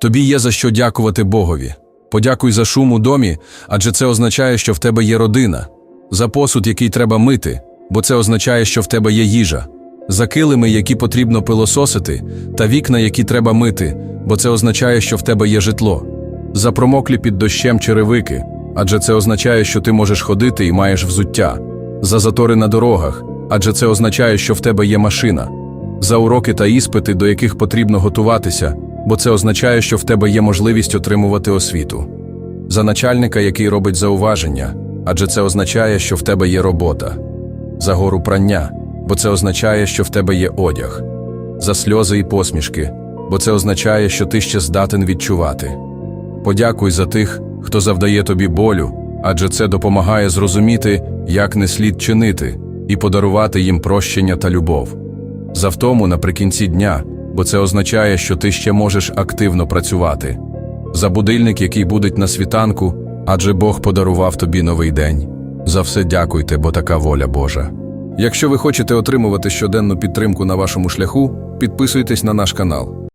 Тобі є за що дякувати Богові. Подякуй за шум у домі, адже це означає, що в тебе є родина, за посуд, який треба мити, бо це означає, що в тебе є їжа, за килими, які потрібно пилососити, та вікна, які треба мити, бо це означає, що в тебе є житло, за промоклі під дощем черевики, адже це означає, що ти можеш ходити і маєш взуття, за затори на дорогах, адже це означає, що в тебе є машина, за уроки та іспити, до яких потрібно готуватися, бо це означає, що в тебе є можливість отримувати освіту, за начальника, який робить зауваження, адже це означає, що в тебе є робота, за гору прання, бо це означає, що в тебе є одяг, за сльози і посмішки, бо це означає, що ти ще здатен відчувати. Подякуй за тих, хто завдає тобі болю, адже це допомагає зрозуміти, як не слід чинити, і подарувати їм прощення та любов. За втому наприкінці дня, бо це означає, що ти ще можеш активно працювати. За будильник, який будить на світанку, адже Бог подарував тобі новий день. За все дякуйте, бо така воля Божа. Якщо ви хочете отримувати щоденну підтримку на вашому шляху, підписуйтесь на наш канал.